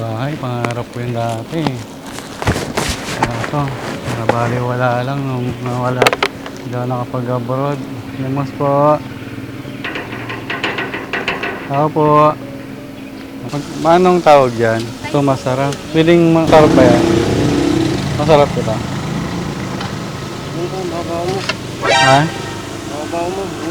bahay, pangarap ko yung dati. Kaso, nabali wala lang nung nawala. Hindi ako nakapag-abroad. Limos po. Ako po. Manong tawag yan? Ito masarap. Piling masarap ba yan? Masarap ito. Mo. Ha? Babaw mo.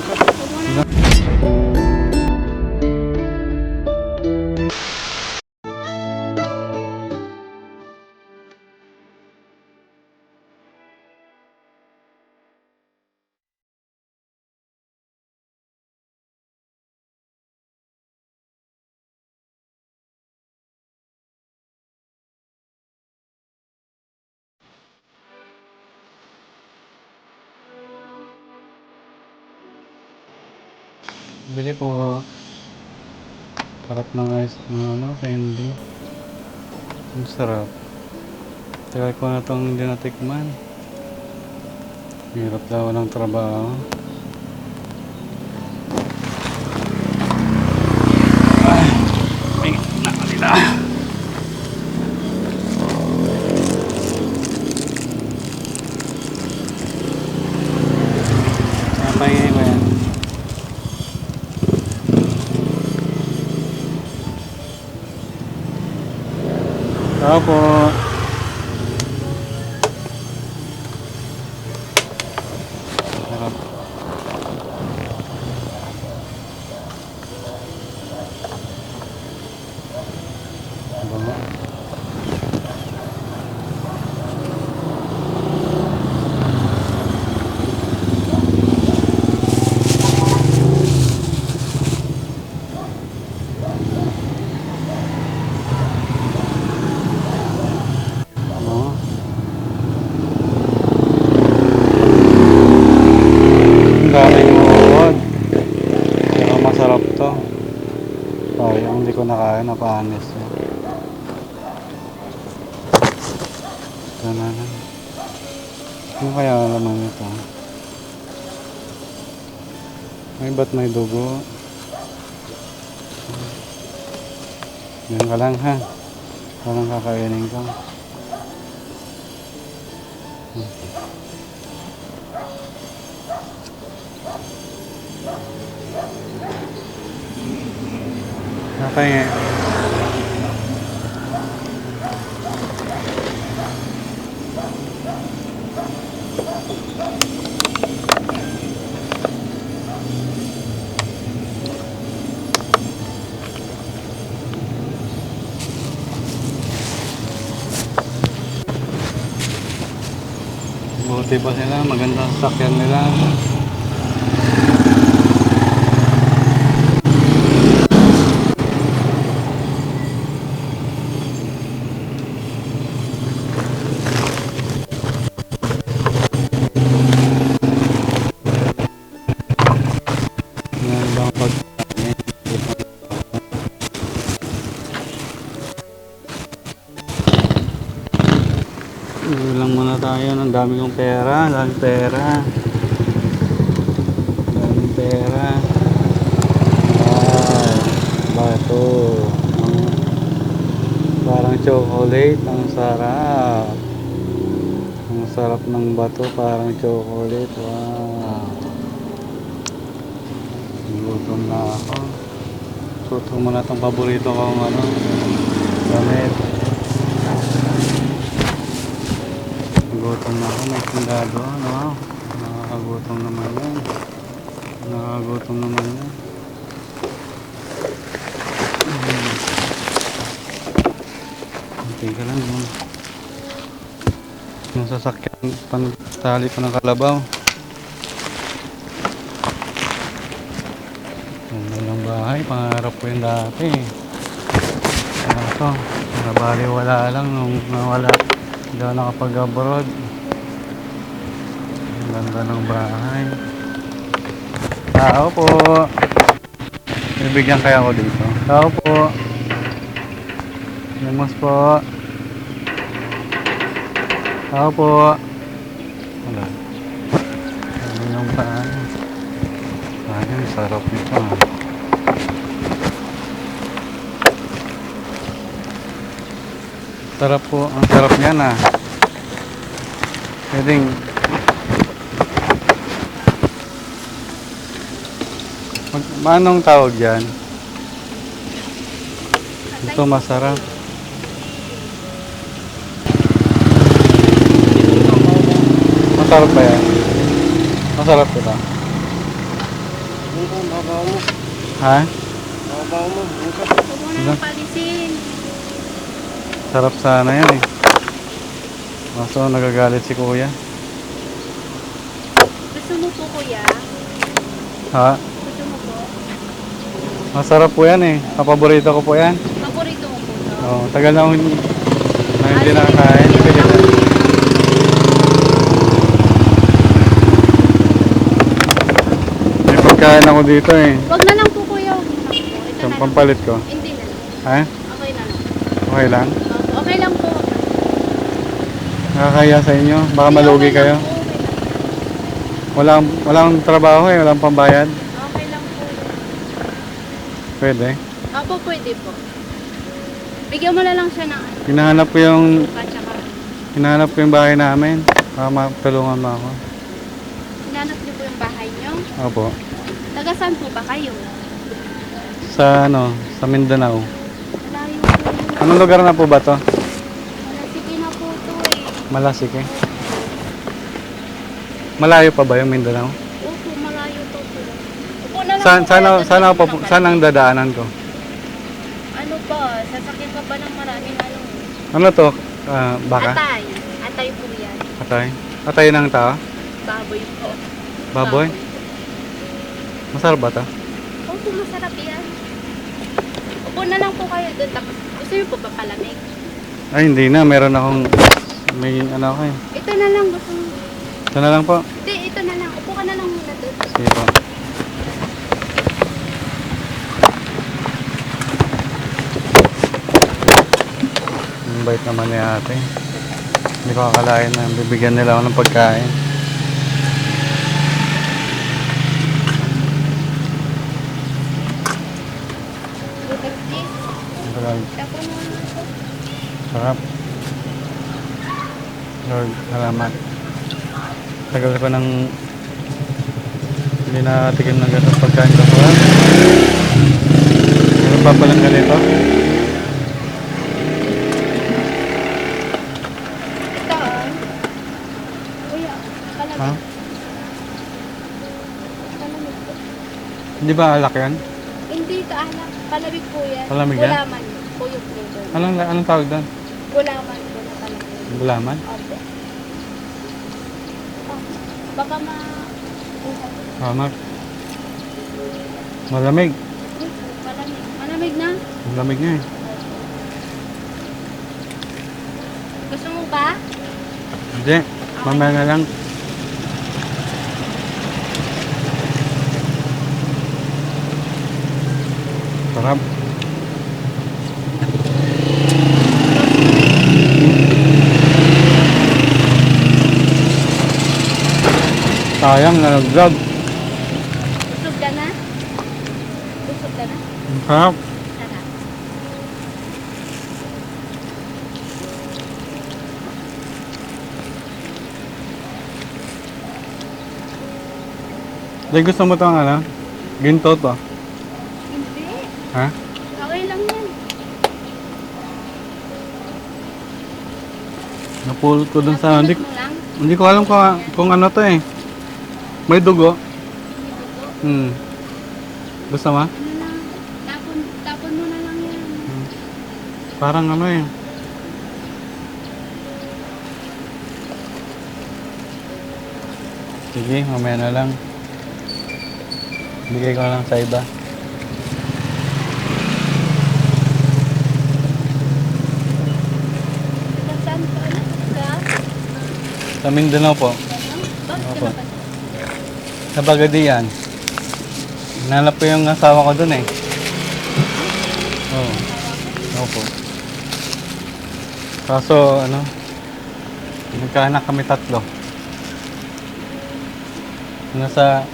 Bili po. Sarap ng ice ano, candy. Ang sarap. Tagal ko na itong hindi natikman. Hirap daw ng trabaho. Ay, may na kanila. Napahingin ko yan. Po. Sarap. Bango. Bango. Ang daming uod. Pero masarap to. Oh, yung ko nakain, napanis. Ito na lang. Ano kaya laman nito? May ba't may dugo? Yan ka lang ha. Walang kakainin ka. Nakaya. Buti pa sila, magandang sakyan nila. Uwi lang muna tayo. Ang dami kong pera. Ang daming pera. Ang daming pera. Wow. Bato. Ang, parang chocolate. Ang sarap. Ang sarap ng bato. Parang chocolate. Wow. Gutom na ako. Suot ko muna itong paborito kong ano. Damit. Gutom na ako. May sundado. Ano? Nakakagutom naman yan. Nakakagutom naman yan. Hmm. Teka lang. Yung, yung sasakyan, pantali pa ng kalabaw. Ganda ng bahay, pangarap ko yung dati. Kaso, nabali wala lang nung nawala. Hindi ako nakapag-abroad. Ganda ng bahay. Tao po. Bibigyan kaya ako dito. Tao po. Limos po. Tao po. Wala. Ano yung bahay? Ayun, sarap nito ah. Sarap po. Ang sarap niya na. Pwedeng... Mag, manong tawag yan? Ito masarap. Masarap ba yan? Masarap ito. Mo. Ha? Diba? Sarap sana yan eh. Kaso nagagalit si kuya. Gusto mo po kuya? Ha? Masarap po yan eh. Kapaborito ko po yan. Paborito mo po to? Oh, tagal na akong na hindi nakakain. na. May pagkain ako dito eh. Huwag na lang po kuya. Ito Yung na lang. pampalit ko. Hindi na lang. Ha? Okay na lang. Okay lang? Okay lang po. Nakakaya sa inyo. Baka Hindi, malugi okay kayo. po, Okay lang. Walang, walang trabaho eh. Walang pambayad. Pwede. Opo, pwede po. Bigyan mo na lang siya ng ano, Hinahanap ko yung, suka tsaka. hinahanap ko yung bahay namin. Baka matulungan mo ako. Hinanap niyo po yung bahay niyo. Opo. Taga saan po ba kayo? Sa ano, sa Mindanao. Malayo po. Anong lugar na po ba to? Wala, sige na po to eh. Malasik eh. Malayo pa ba yung Mindanao? Opo, malayo to po. Upo na lang Saan, po saan, kayo, saan, ako, papu- saan ang dadaanan ko? Ano ba? Sasakyan ka ba ng maraming ano? Ano to? Ah, baka? Atay. Atay po yan. Atay? Atay ng tao? Baboy po. Baboy? Masarap ba to? Opo, masarap yan. Upo na lang po kayo doon. Tapos, gusto niyo po ba palamig? Ay, hindi na. Meron akong... May ano ako eh. Ito na lang. Gusto mo. Ito na lang po. Hindi, ito na lang. Upo ka na lang muna doon. Sige po. Bait naman ni ate. Hindi ko akalain na bibigyan nila ako ng pagkain. Sarap. Lord, salamat. Tagal ko nang hindi nakatikim ng ganitong pagkain ko. Meron pa palang ganito. Ito ah. Kuya, palamig. Ha? Palamig po. Hindi ba alak yan? Hindi ka anak. Palamig po yan. Palamig yan? Gulaman. Yung flavor. Anong, anong tawag doon? Gulaman na. Gulaman? Opo. Oh, baka ma... Tama. Malamig. Malamig. Malamig na. Malamig nga eh. Gusto mo ba? Hindi. Mamaya na lang. Sarap. Sayang na nag-vlog. Busog ka na? Busog ka na? Sarap. Sarap. Di gusto mo itong ano? Ginto to. Ha? Okay lang yan. Napulot ko dun sa... Hindi, hindi ko alam kung, kung ano to eh. May dugo. Hmm. Gusto mo? Ano lang. Tapon, tapon mo na lang yan. Parang ano eh. Sige, mamaya na lang. Bigay ko lang sa iba. Taga saan ka? Ano? Taga? Sa Mindanao po. Opo. Sa Bagadian. Nanap ko yung asawa ko dun eh. Oo. Opo. Kaso ano, nagkaanak kami tatlo. Nasa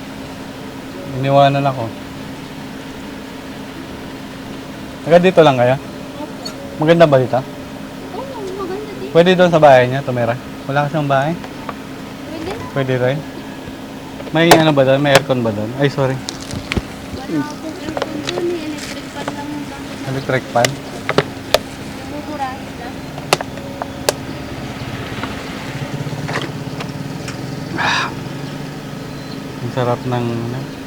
iniwanan ako. Taga dito lang kaya? Maganda ba dito? Pwede doon sa bahay niya, tumira. Wala kasi ang bahay. Pwede na. Pwede rin. May ano ba doon? May aircon ba doon? Ay, sorry. Wala akong aircon doon eh. Electric fan lang yung gamit. Electric fan. Namumurahin lang. Ang sarap ng... ano.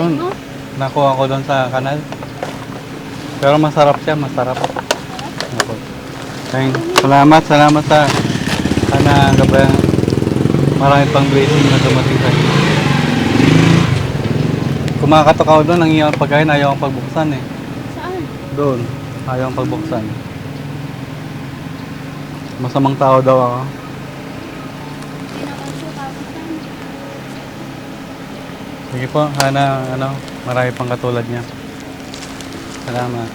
Ito, mo? nakuha ko doon sa kanal. Pero masarap siya, masarap. Ako. Thank, salamat, salamat sa sana gaba marami pang blessing na dumating sa inyo. Kumakatok ako doon, ang iyong pagkain, ayaw akong pagbuksan eh. Saan? Doon, ayaw akong pagbuksan. Masamang tao daw ako. Hindi naman siya kamutan. Sige po, sana ano, marami pang katulad niya. Salamat.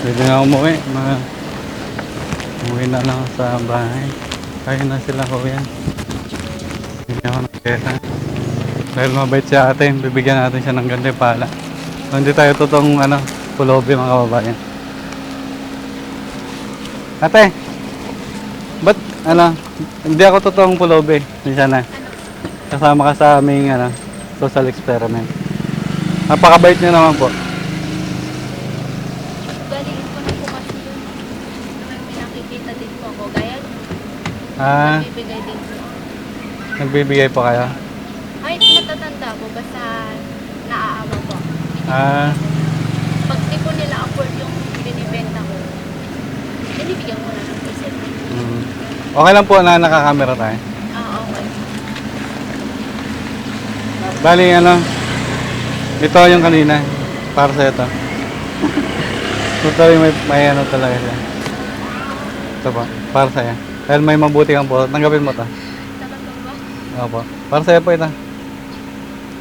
Pwede na umuwi. Mga, umuwi na lang sa bahay. Kaya na sila kuya. Hindi ako ng pera. Dahil mabait si ate, bibigyan natin siya ng ganda pala. Hindi tayo totoong ano, pulobi mga kababayan. Ate, ano, hindi ako totoong pulobi. Minsan na. Kasama ka sa aming ano, social experiment. Napakabait niyo naman po. Galing ko na po kasi yun. May pinakikita din po ako. Gaya, Ah, bibigay din po. nagbibigay po kayo? Ay, matatanda po. Basta naaawa po. Ah, Pag di po nila afford yung binibenta ko, binibigyan ko na ng isip. mm. Okay lang po na nakakamera tayo. Ah, okay. Bali, ano, ito yung kanina. Para sa ito. Ito yung may, may ano talaga siya. Ito po, para sa'yo. Dahil may mabuti kang po, tanggapin mo to. Talaga ba? Opo. Para sa'yo po ito.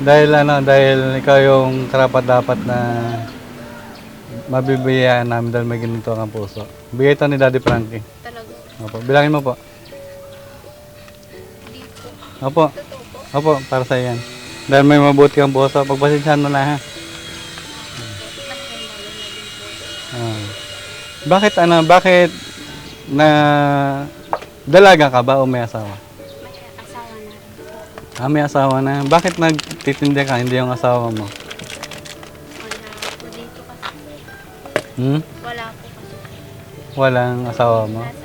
Dahil ano, dahil ikaw yung karapat dapat na mabibigyan namin dahil may ganito kang puso. Bigay ito ni Daddy Frankie. Opo. Bilangin mo po. Opo. Opo, para sa yan. Dahil may mabuti kang puso, pagpasensyahan mo na ha. Ah. Bakit ano, bakit na dalaga ka ba o may asawa? May asawa na. Ah, may asawa na. Bakit nagtitinda ka, hindi yung asawa mo? Wala po dito kasi. Hmm? Wala po kasi. Walang asawa mo? Nasa.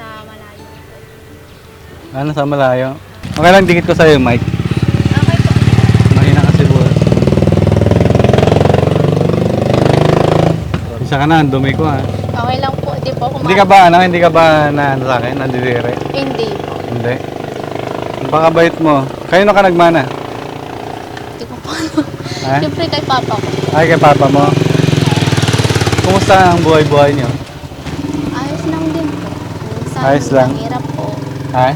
Ano sa malayo? Okay lang, dikit ko sa'yo, Mike. Okay po. Mahina kasi buwan. Isa ka na, ang dumi ko ha. Okay lang po. Di po ako Hindi ka ba, ano, hindi ka ba na ano sa akin, nandidire? Hindi po. Hindi. Ang pakabait mo. Kayo na ka nagmana? Hindi ko po. Ha? Siyempre kay papa ko. Ay, kay papa mo. Kumusta ang buhay-buhay niyo? Ayos lang din po. Minsan Ayos lang. mahirap po. Ha?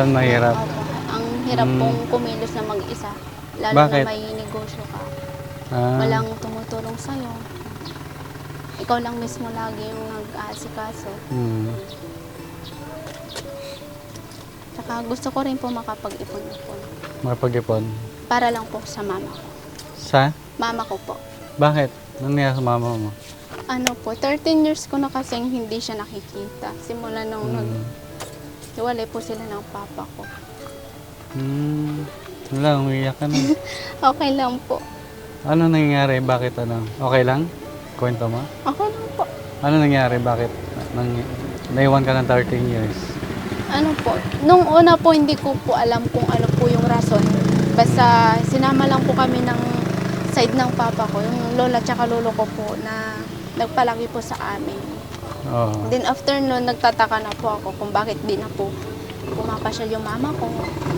Minsan mahirap. Opo. Ang hirap Mm. pong kumilos na mag-isa. Lalo Bakit? na may negosyo ka. Ah, Walang tumutulong sa'yo. Ikaw lang mismo lagi yung nag-aasikaso. hmm. Tsaka gusto ko rin po makapag-ipon-ipon. Mapag-ipon. Para lang po sa mama ko. Sa? Mama ko po. Bakit? Ano nangyari sa mama mo? Ano po, 13 years ko na kasing hindi siya nakikita. Simula nung nag Hiwalay po sila ng papa ko. Hmm. Wala, umiyak ka na. Okay lang po. Ano nangyari? Bakit ano? Okay lang? Kwento mo? Okay lang po. Ano nangyari? Bakit? Nang, naiwan ka ng 13 years? Ano po, nung una po hindi ko po alam kung ano po yung rason. Basta sinama lang po kami ng side ng papa ko, yung lola tsaka lolo ko po na nagpalaki po sa amin. Oo. Then after nun, nagtataka na po ako kung bakit di na po pumapasyal yung mama ko.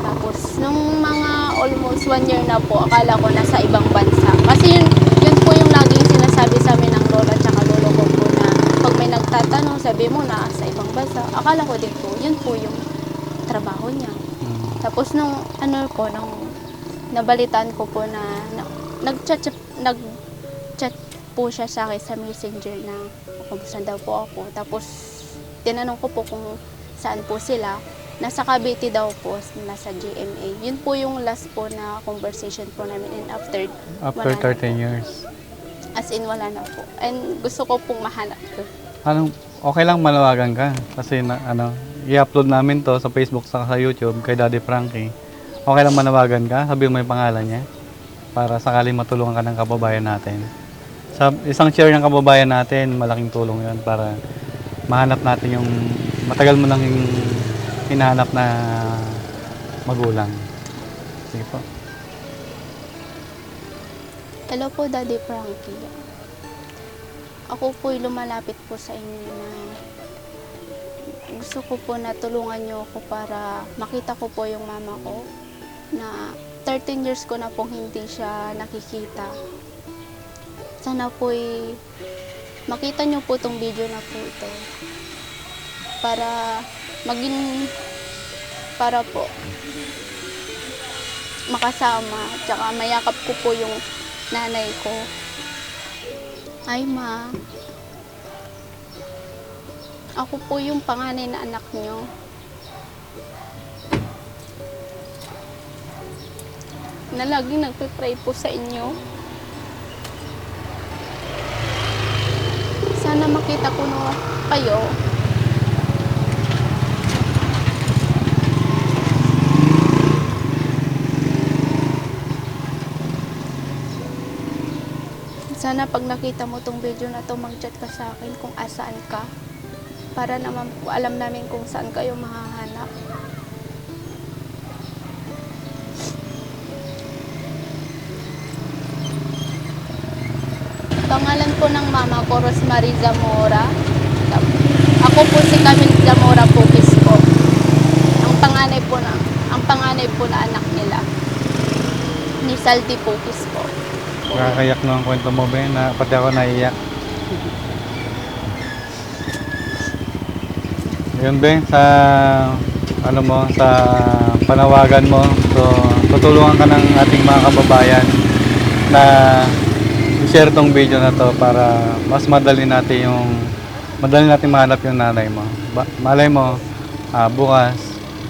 Tapos, nung mga almost one year na po, akala ko nasa ibang bansa. Kasi yun, yun po yung laging sinasabi sa amin ng lola tsaka lolo ko po na pag may nagtatanong, sabi mo na sa ibang bansa. Akala ko din po, yun po yung trabaho niya. Hmm. Tapos nung ano po, nung nabalitaan ko po na, na nag-chat, nag-chat po siya sa akin sa messenger na kumusta daw po ako. Tapos tinanong ko po kung saan po sila. Nasa Cavite daw po, nasa GMA. Yun po yung last po na conversation po namin and after, After wala na 13 po. years. As in, wala na po. And gusto ko pong mahanap ko. Anong, okay lang malawagan ka. Kasi na, ano, i-upload namin to sa Facebook sa sa YouTube kay Daddy Frankie. Okay lang manawagan ka, sabihin mo yung pangalan niya para sakaling matulungan ka ng kababayan natin. Sa isang share ng kababayan natin, malaking tulong 'yon para mahanap natin yung matagal mo nang hinahanap na magulang. Sige po. Hello po, Daddy Frankie. Ako po'y lumalapit po sa inyo na gusto ko po na tulungan niyo ako para makita ko po yung mama ko na 13 years ko na pong hindi siya nakikita. Sana po'y makita niyo po tong video na po ito para maging para po makasama tsaka mayakap ko po yung nanay ko. Ay ma, ako po yung panganay na anak nyo. Na laging nagpipray po sa inyo. Sana makita ko na kayo. Sana pag nakita mo tong video na to, mag-chat ka sa akin kung asaan ka. Para naman alam namin kung saan kayo mahahanap. Pangalan po ng mama ko, Rosemary Zamora. Ako po si Camille Zamora po. Ang panganay po na, ang panganay po na anak nila. Ni Salty Pukis po. Nakakayak no ang kwento mo, Ben, na pati ako naiyak. Yun, Ben, sa ano mo, sa panawagan mo, so tutulungan ka ng ating mga kababayan na i-share tong video na to para mas madali natin yung madali natin mahanap yung nanay mo. Ba- malay mo, ah, bukas,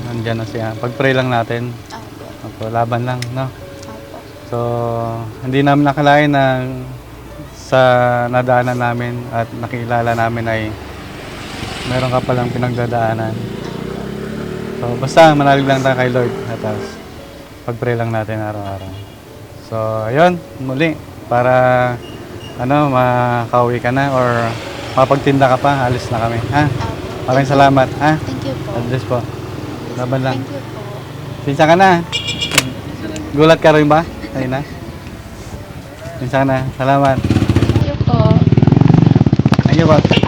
nandyan na siya. Pag-pray lang natin. Opo. Opo, laban lang, no? Opo. So, hindi namin nakalain na sa nadaanan namin at nakilala namin ay meron ka palang pinagdadaanan. So, basta manalig lang tayo kay Lord at tapos pag-pray lang natin araw-araw. So, ayun, muli, para ano, makauwi ka na or mapagtinda ka pa, alis na kami. Ha? Maraming salamat. Ha? Thank you po. God bless po. Laban lang. Thank you po. Pinsa ka na. Gulat ka rin ba? Ayun na. Pinsa ka na. Salamat. Thank you po. Thank you po.